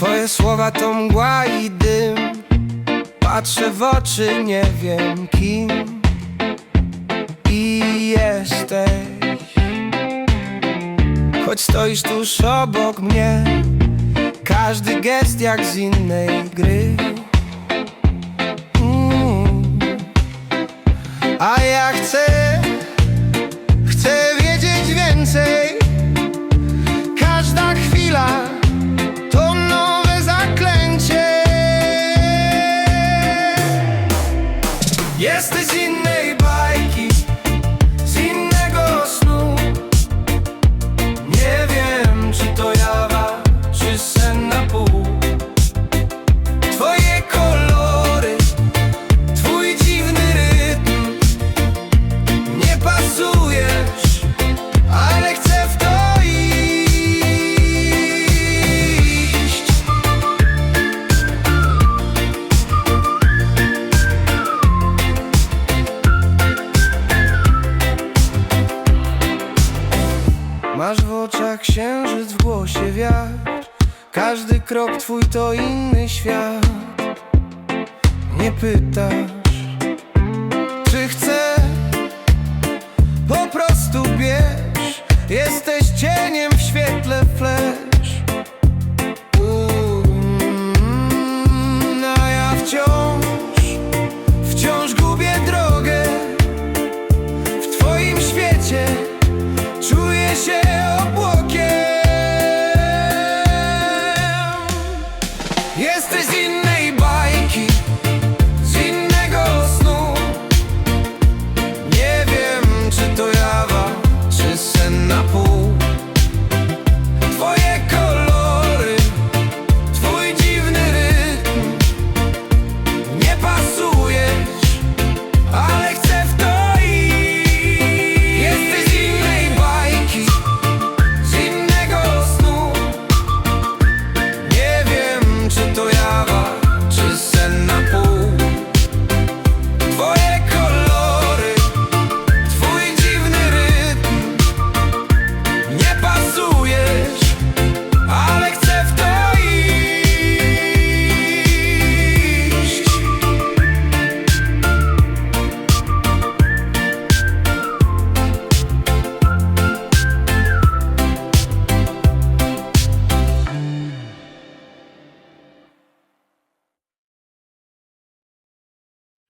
Twoje słowa to mgła i dym. Patrzę w oczy, nie wiem kim. I jesteś. Choć stoisz tuż obok mnie Każdy gest jak z innej gry. Mm. A ja chcę Chcę wiedzieć więcej Jesteś z księżyc w głosie wiatr. Każdy krok twój to inny świat. Nie pytasz, czy chcę? Po prostu bierz. Jesteś cieniem w świetle flex